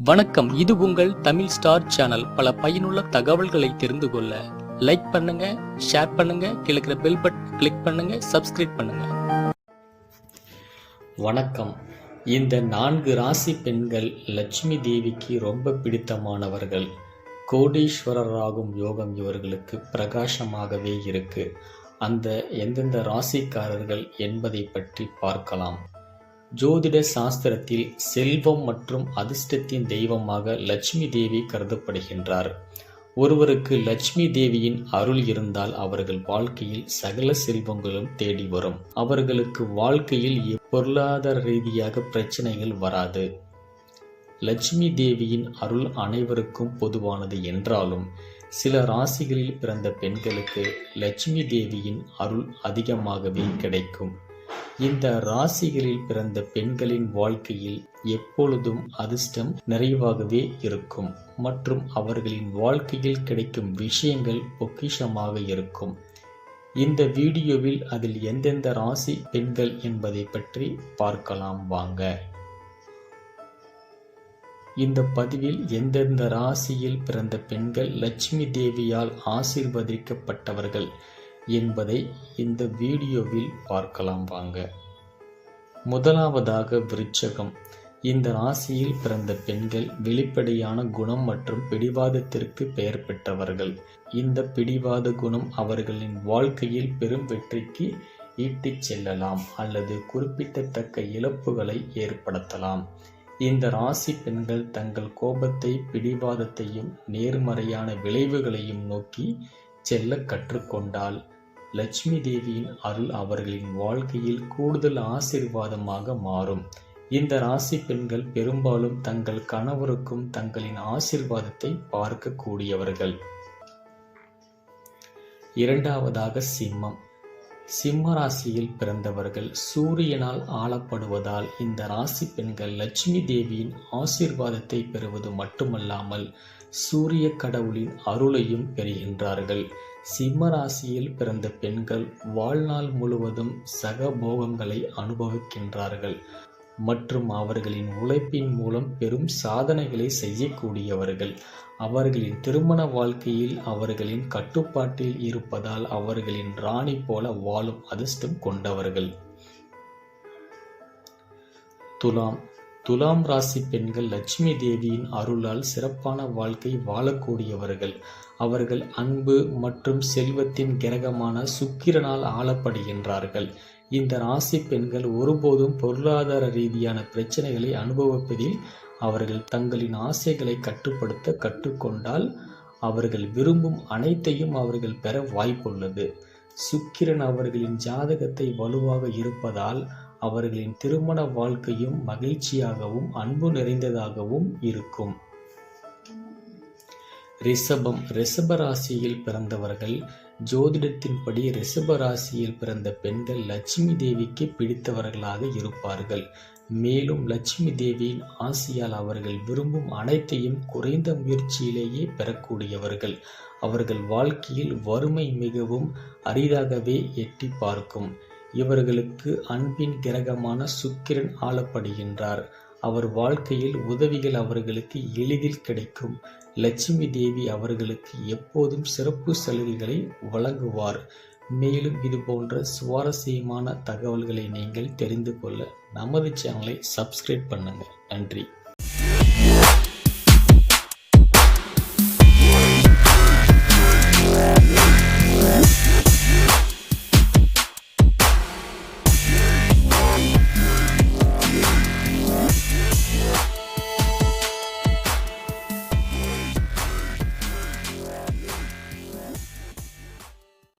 வணக்கம். இது உங்கள் தமிழ் ஸ்டார் சேனல். பல பயனுள்ள தகவல்களை தெரிந்து கொள்ள லைக் பண்ணுங்க ஷேர் பண்ணுங்க கிழக்கிற பெல் பட்டன் கிளிக் பண்ணுங்க சப்ஸ்கிரைப் பண்ணுங்க. வணக்கம். இந்த நான்கு ராசி பெண்கள் லட்சுமி தேவிக்கு ரொம்ப பிடித்தமானவர்கள். கோடீஸ்வரராகும் யோகம் இவர்களுக்கு பிரகாசமாகவே இருக்கு. அந்த எந்தெந்த ராசிக்காரர்கள் என்பதை பற்றி பார்க்கலாம். ஜோதிட சாஸ்திரத்தில் செல்வம் மற்றும் அதிர்ஷ்டத்தின் தெய்வமாக லட்சுமி தேவி கருதப்படுகின்றார். ஒருவருக்கு லட்சுமி தேவியின் அருள் இருந்தால் அவர்கள் வாழ்க்கையில் சகல செல்வங்களும் தேடி வரும். அவர்களுக்கு வாழ்க்கையில் பொருளாதார ரீதியாக பிரச்சனைகள் வராது. லட்சுமி தேவியின் அருள் அனைவருக்கும் பொதுவானது என்றாலும் சில ராசிகளில் பிறந்த பெண்களுக்கு லட்சுமி தேவியின் அருள் அதிகமாகவே கிடைக்கும். இந்த ராசிகளில் பிறந்த பெண்களின் வாழ்க்கையில் எப்பொழுதும் அதிர்ஷ்டம் நிறைவாகவே இருக்கும். மற்றும் அவர்களின் வாழ்க்கையில் கிடைக்கும் விஷயங்கள் பொக்கிஷமாக இருக்கும். இந்த வீடியோவில் அதில் எந்தெந்த ராசி பெண்கள் என்பதை பற்றி பார்க்கலாம் வாங்க. இந்த பதிவில் எந்தெந்த ராசியில் பிறந்த பெண்கள் லட்சுமி தேவியால் ஆசீர்வதிக்கப்பட்டவர்கள் என்பதை இந்த வீடியோவில் பார்க்கலாம் வாங்க. முதலாவதாக விருச்சகம். இந்த ராசியில் பிறந்த பெண்கள் வெளிப்படையான குணம் மற்றும் பிடிவாதத்திற்கு பெயர் பெற்றவர்கள். இந்த பிடிவாத குணம் அவர்களின் வாழ்க்கையில் பெரும் வெற்றிக்கு ஈட்டிச் செல்லலாம் அல்லது குறிப்பிடத்தக்க இழப்புகளை ஏற்படுத்தலாம். இந்த ராசி பெண்கள் தங்கள் கோபத்தை பிடிவாதத்தையும் நேர்மறையான விளைவுகளையும் நோக்கி செல்ல கற்றுக்கொண்டால் லட்சுமி தேவியின் அருள் அவர்களின் வாழ்க்கையில் கூடுதல் ஆசீர்வாதமாக மாறும். இந்த ராசி பெண்கள் பெரும்பாலும் தங்கள் கணவருக்கும் தங்களின் ஆசிர்வாதத்தை பார்க்கக்கூடியவர்கள். இரண்டாவதாக சிம்மம். சிம்ம ராசியில் பிறந்தவர்கள் சூரியனால் ஆளப்படுவதால் இந்த ராசி பெண்கள் லட்சுமி தேவியின் ஆசீர்வாதத்தை பெறுவது மட்டுமல்லாமல் சூரிய கடவுளின் அருளையும் பெறுகின்றார்கள். சிம்ம ராசியில் பிறந்த பெண்கள் வாழ்நாள் முழுவதும் சகபோகங்களை அனுபவிக்கின்றார்கள். மற்றும் அவர்களின் உழைப்பின் மூலம் பெரும் சாதனைகளை செய்யக்கூடியவர்கள். அவர்களின் திருமண வாழ்க்கையில் அவர்களின் கட்டுப்பாட்டில் இருப்பதால் அவர்களின் ராணி போல வாழும் அதிர்ஷ்டம் கொண்டவர்கள். துலாம் துலாம் ராசி பெண்கள் லட்சுமி தேவியின் அருளால் சிறப்பான வாழ்க்கை வாழக்கூடியவர்கள். அவர்கள் அன்பு மற்றும் செல்வத்தின் கிரகமான சுக்கிரனால் ஆளப்படுகின்றார்கள். இந்த ராசி பெண்கள் ஒருபோதும் பொருளாதார ரீதியான பிரச்சனைகளை அனுபவிப்பதில் அவர்கள் தங்களின் ஆசைகளை கட்டுப்படுத்த கற்றுக்கொண்டால் அவர்கள் விரும்பும் அனைத்தையும் அவர்கள் பெற வாய்ப்புள்ளது. சுக்கிரன் அவர்களின் ஜாதகத்தை வலுவாக இருப்பதால் அவர்களின் திருமண வாழ்க்கையும் மகிழ்ச்சியாகவும் அன்பு நிறைந்ததாகவும் இருக்கும். ரிஷபம் ரிஷப ராசியில் பிறந்தவர்கள் ஜோதிடத்தின்படி ரிஷப ராசியில் பிறந்த பெண்கள் லட்சுமி தேவிக்கு பிடித்தவர்களாக இருப்பார்கள். மேலும் லட்சுமி தேவியின் ஆசியால் அவர்கள் விரும்பும் அனைத்தையும் குறைந்த முயற்சியிலேயே பெறக்கூடியவர்கள். அவர்கள் வாழ்க்கையில் வறுமை மிகவும் அரிதாகவே எட்டி பார்க்கும். இவர்களுக்கு அன்பின் கிரகமான சுக்கிரன் ஆளப்படுகின்றார். அவர் வாழ்க்கையில் உதவிகள் அவர்களுக்கு எளிதில் கிடைக்கும். லட்சுமி தேவி அவர்களுக்கு எப்போதும் சிறப்பு சலுகைகளை வழங்குவார். மேலும் இது போன்ற சுவாரஸ்யமான தகவல்களை நீங்கள் தெரிந்து கொள்ள நமது சேனலை சப்ஸ்கிரைப் பண்ணுங்கள் நன்றி.